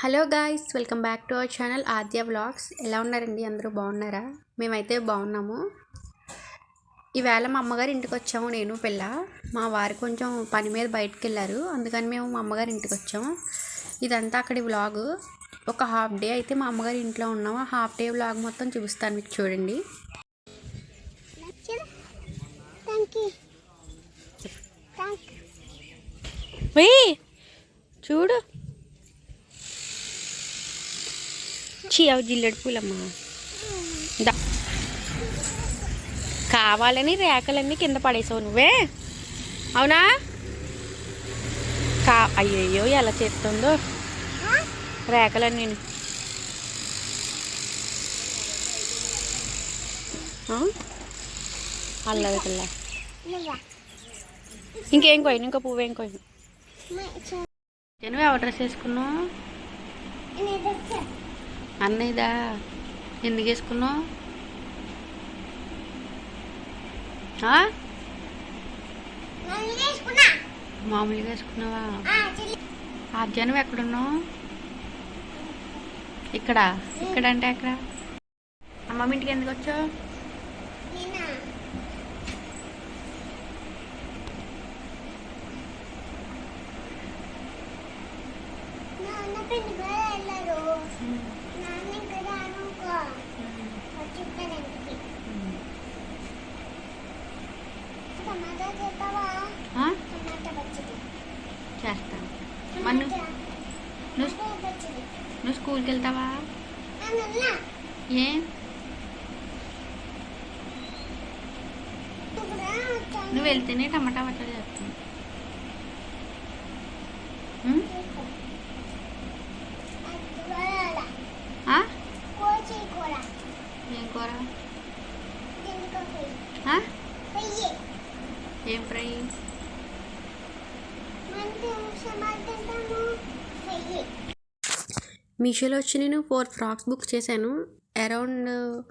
Hello guys welcome back to our channel Aadya vlogs. ఎలా ఉన్నారండి? అందరూ బాగున్నారా? మేమైతే బాగున్నాము. ఈవేళ మా అమ్మగారి ఇంటికి వచ్చాము నేను పిల్ల. మా వారు కొంచెం పని మీద బయటకు వెళ్ళారు. అందుకని మేము మా అమ్మగారి ఇంటికి వచ్చాము ఇదంతా అక్కడి వ్లాగ్. ఒక హాఫ్ డే అయితే మా అమ్మగారి ఇంట్లో ఉన్నాము. ఆ హాఫ్ డే వ్లాగ్ మొత్తం చూపిస్తాను మీకు చూడండి. థ్యాంక్ యూ థ్యాంక్ చూడు. చీ అవి జిల్లెడు పూలమ్మా. దా. కావాలని రేఖలన్నీ కింద పడేసావు నువ్వే? అవునా? కా అయ్యయ్యో ఎలా చేస్తుందో? రేఖలన్నీ అల్లది పిల్ల. ఇంకేం కోయిన ఇంకో పువ్వు ఏం కోయిన నేను నువ్వు ఎవరు డ్రెస్ వేసుకున్నావు? అన్నయ్యదా? ఎందుకు వేసుకున్నావు? మామూలుగా వేసుకున్నావా. ఆద్యానం ఎక్కడున్నావు? ఇక్కడ. ఇక్కడ అంటే ఎక్కడ అమ్మమ్మ ఇంటికి ఎందుకు వచ్చావు పెళ్ళి కూడా వెళ్ళారు నాన్న ఇంకా రానుకో వచ్చేస్తాను ఇంటికి టమాటా చేస్తావా ఆ? టమాటా పచ్చడి చేస్తాను మరి నువ్వు నువ్వు టమాటా పచ్చడి నువ్వు స్కూల్కి వెళ్తావా ఏం ఏ నువ్వు వెళ్తేనే టమాటా పచ్చడి చేస్తాను ఉం? ఆ? కోచి కూర ఏం కూర దీనికి ఫ్రై ఆ? ఫ్రై ఏం ఫ్రై మంచి సమాల్ తింటాము ఫ్రై మీషోలో వచ్చి నేను ఫోర్ ఫ్రాక్స్ బుక్ చేశాను. అరౌండ్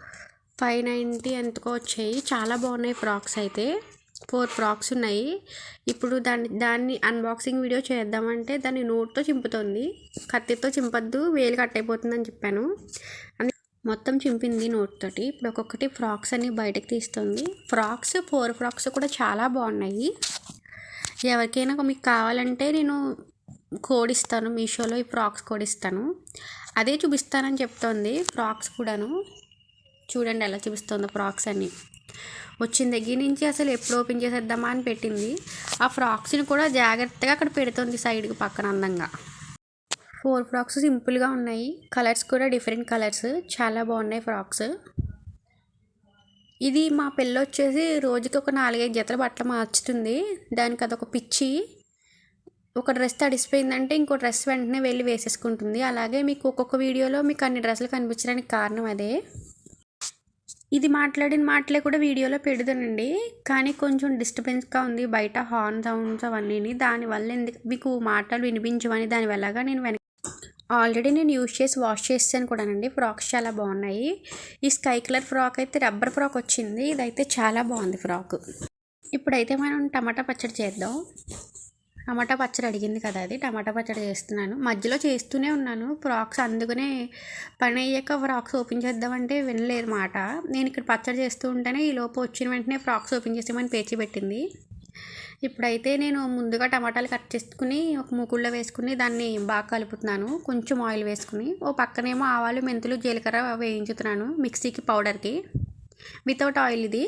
ఫైవ్ నైంటీ ఎంతకో వచ్చాయి. చాలా బాగున్నాయి ఫ్రాక్స్ అయితే. ఫోర్ ఫ్రాక్స్ ఉన్నాయి. ఇప్పుడు దాన్ని దాన్ని అన్బాక్సింగ్ వీడియో చేద్దామంటే దాన్ని నోట్తో చింపుతుంది. కత్తితో చింపద్దు వేలు కట్ అయిపోతుందని చెప్పాను. అని మొత్తం చింపింది నోట్తోటి. ఇప్పుడు ఒక్కొక్కటి ఫ్రాక్స్ అన్ని బయటకు తీస్తుంది. ఫ్రాక్స్ ఫోర్ ఫ్రాక్స్ కూడా చాలా బాగున్నాయి. ఎవరికైనా మీకు కావాలంటే నేను కోడ్ ఇస్తాను మీషోలో ఈ ఫ్రాక్స్ కోడ్ ఇస్తాను అదే చూపిస్తానని చెప్తోంది ఫ్రాక్స్ కూడాను. చూడండి ఎలా చూపిస్తుందో ఫ్రాక్స్ అన్ని. వచ్చిన దగ్గర నుంచి అసలు ఎప్పుడు ఓపెన్ చేసేద్దామా అని పెట్టింది. ఆ ఫ్రాక్స్ని కూడా జాగ్రత్తగా అక్కడ పెడుతుంది సైడ్కి పక్కన అందంగా. ఫోర్ ఫ్రాక్స్ సింపుల్గా ఉన్నాయి. కలర్స్ కూడా డిఫరెంట్ కలర్స్. చాలా బాగున్నాయి ఫ్రాక్స్. ఇది మా పిల్ల వచ్చేసి రోజుకి ఒక నాలుగైదు జతల బట్టలు మార్చుతుంది. దానికి అదొక పిచ్చి. ఒక డ్రెస్ తడిసిపోయిందంటే ఇంకో డ్రెస్ వెంటనే వెళ్ళి వేసేసుకుంటుంది. అలాగే మీకు ఒక్కొక్క వీడియోలో మీకు అన్ని డ్రెస్సులు కనిపించడానికి కారణం అదే. ఇది మాట్లాడిన మాటలే కూడా వీడియోలో పెడతానండి కానీ కొంచెం డిస్టర్బెన్స్గా ఉంది. బయట హార్న్ సౌండ్స్ అవన్నీ దానివల్ల ఎందుకు మీకు మాటలు వినిపించమని దానివల్లగా నేను వెనక ఆల్రెడీ నేను యూజ్ చేసి వాష్ చేస్తాను కూడానండి. ఫ్రాక్స్ చాలా బాగున్నాయి. ఈ స్కై కలర్ ఫ్రాక్ అయితే రబ్బర్ ఫ్రాక్ వచ్చింది. ఇదైతే చాలా బాగుంది ఫ్రాక్. ఇప్పుడైతే మనం టమాటా పచ్చడి చేద్దాం. టమాటా పచ్చడి అడిగింది కదా అది. టమాటా పచ్చడి చేస్తున్నాను. మధ్యలో చేస్తూనే ఉన్నాను. ఫ్రాక్స్ అందుకనే పని అయ్యాక ఫ్రాక్స్ ఓపెన్ చేద్దామంటే వినలేదు మాట. నేను ఇక్కడ పచ్చడి చేస్తూ ఉంటేనే ఈ లోపు వచ్చిన వెంటనే ఫ్రాక్స్ ఓపెన్ చేసామని పేచి పెట్టింది. ఇప్పుడైతే నేను ముందుగా టమాటాలు కట్ చేసుకుని ఒక మూకుళ్ళో వేసుకుని దాన్ని బాగా కలుపుతున్నాను. కొంచెం ఆయిల్ వేసుకుని ఓ పక్కనేమో ఆవాలు మెంతులు జీలకర్ర వేయించుతున్నాను మిక్సీకి పౌడర్కి. వితౌట్ ఆయిల్ ఇది.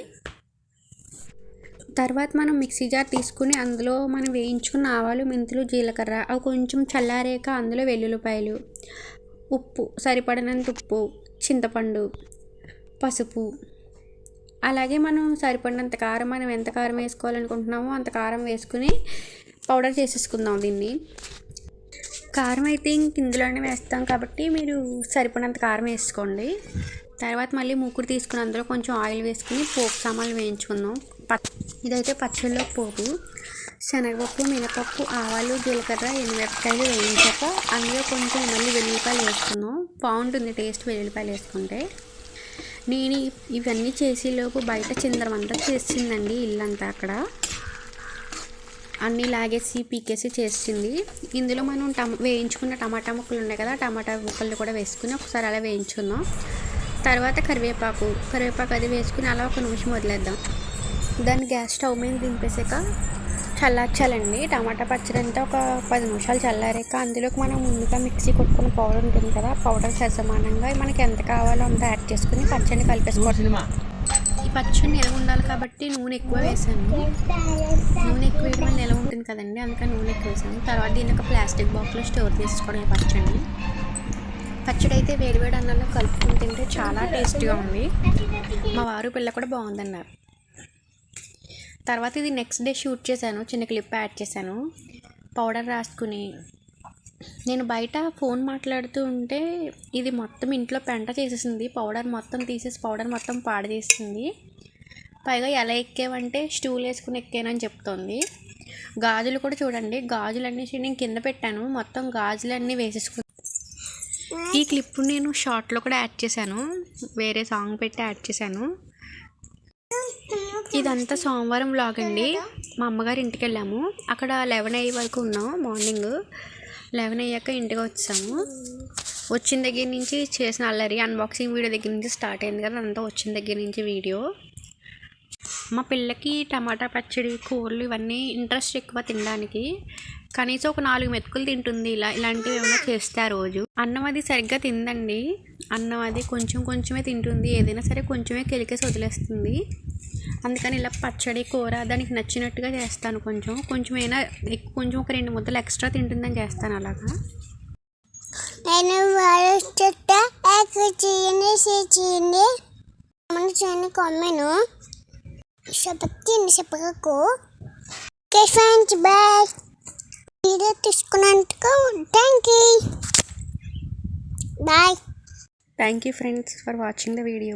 తర్వాత మనం మిక్సీ జార్ తీసుకుని అందులో మనం వేయించుకున్న ఆవాలు మెంతులు జీలకర్ర అవి కొంచెం చల్లారాక అందులో వెల్లుల్లిపాయలు ఉప్పు సరిపడినంత ఉప్పు చింతపండు పసుపు. అలాగే మనం సరిపడినంత కారం మనం ఎంత కారం వేసుకోవాలనుకుంటున్నామో అంత కారం వేసుకుని పౌడర్ చేసేసుకుందాం దీన్ని. కారం అయితే ఇంక ఇందులోనే వేస్తాం కాబట్టి మీరు సరిపడినంత కారం వేసుకోండి. తర్వాత మళ్ళీ మూకుడు తీసుకుని అందులో కొంచెం ఆయిల్ వేసుకుని పోపు సామాన్లు వేయించుకుందాం. ఇదైతే పచ్చళ్ళలో పోపు శనగపప్పు మినపప్పు ఆవాలు జీలకర్ర ఎనిమిరపకాయలు వేయించాక అందులో కొంచెం మళ్ళీ వెల్లుల్లిపాయలు వేసుకున్నాం బాగుంటుంది టేస్ట్ వెల్లుల్లిపాయలు వేసుకుంటే. నేను ఇవన్నీ చేసేలోపు బయట చిందరమంతా చేసిందండి ఇల్లంతా అక్కడ. అన్నీ లాగేసి పీకేసి చేసింది. ఇందులో మనం టమ వేయించుకున్న టమాటా ముక్కలు ఉన్నాయి కదా టమాటా ముక్కలు కూడా వేసుకుని ఒకసారి అలా వేయించుకుందాం. తర్వాత కరివేపాకు కరివేపాకు అది వేసుకుని అలా ఒక నిమిషం వదిలేద్దాం. దాన్ని గ్యాస్ స్టవ్ మీద దింపేసాక చల్లార్చాలండి. టమాటా పచ్చడి అంతా ఒక పది నిమిషాలు చల్లారాక అందులోకి మనం ముందుగా మిక్సీ కొట్టుకున్న పౌడర్ ఉంటుంది కదా పౌడర్ సమానంగా మనకి ఎంత కావాలో అంత యాడ్ చేసుకుని పచ్చడిని కలిపేసుకోవాలి. ఈ పచ్చడి నిలవ ఉండాలి కాబట్టి నూనె ఎక్కువ వేసాను. నూనె ఎక్కువ వేయడం నిలవ ఉంటుంది కదండి అందుకని నూనె ఎక్కువ వేసాను. తర్వాత దీన్ని ఒక ప్లాస్టిక్ బాక్స్లో స్టోర్ చేసుకోవడం ఈ పచ్చడిని. పచ్చడి అయితే వేడివేడి అన్నంలో కలుపుకొని తింటే చాలా టేస్ట్గా ఉంది. మా వారు పిల్ల కూడా బాగుందన్నారు. తర్వాత ఇది నెక్స్ట్ డే షూట్ చేశాను. చిన్న క్లిప్ యాడ్ చేశాను. పౌడర్ రాసుకుని. నేను బయట ఫోన్ మాట్లాడుతూ ఉంటే ఇది మొత్తం ఇంట్లో పెంట చేసేసింది. పౌడర్ మొత్తం తీసేసి పౌడర్ మొత్తం పాడు చేసింది పైగా ఎలా ఎక్కేవంటే స్టూల్ వేసుకుని ఎక్కానని చెప్తోంది. గాజులు కూడా చూడండి. గాజులన్నీ నేను కింద పెట్టాను. మొత్తం గాజులన్నీ వేసేసుకుని ఈ క్లిప్ నేను షార్ట్లో కూడా యాడ్ చేశాను. వేరే సాంగ్ పెట్టి యాడ్ చేశాను. ఇదంతా సోమవారం వ్లాగ్ అండి. మా అమ్మగారి ఇంటికి వెళ్ళాము. అక్కడ లెవెన్ అయ్యే వరకు ఉన్నాం మార్నింగ్ లెవెన్ అయ్యాక ఇంటికి వచ్చాము. వచ్చిన దగ్గర నుంచి చేసిన అల్లరి అన్బాక్సింగ్ వీడియో దగ్గర నుంచి స్టార్ట్ అయింది కదా అంతా వచ్చిన దగ్గర నుంచి వీడియో మా పిల్లకి టమాటా పచ్చడి కూరలు ఇవన్నీ ఇంట్రెస్ట్ ఎక్కువ తినడానికి. కనీసం ఒక నాలుగు మెతుకులు తింటుంది ఇలా ఇలాంటివి ఏమైనా చేస్తే ఆ రోజు. అన్నం అది సరిగ్గా తిందండి. అన్నం అది కొంచెం కొంచెమే తింటుంది. ఏదైనా సరే కొంచెమే కెలికేసి వదిలేస్తుంది. అందుకని ఇలా పచ్చడి కూర దానికి నచ్చినట్టుగా చేస్తాను కొంచెం. కొంచెమైనా ఎక్కువ కొంచెం ఒక రెండు ముద్దలు ఎక్స్ట్రా తింటుందని చేస్తాను అలాగా. నేను చేయండి చేయండి చేయండి కొమ్మను. చెప్పండి చెప్పకు. ఫ్రెండ్స్ బాయ్ వీడియో తీసుకున్నందుకు thank you bye thank you friends for watching the video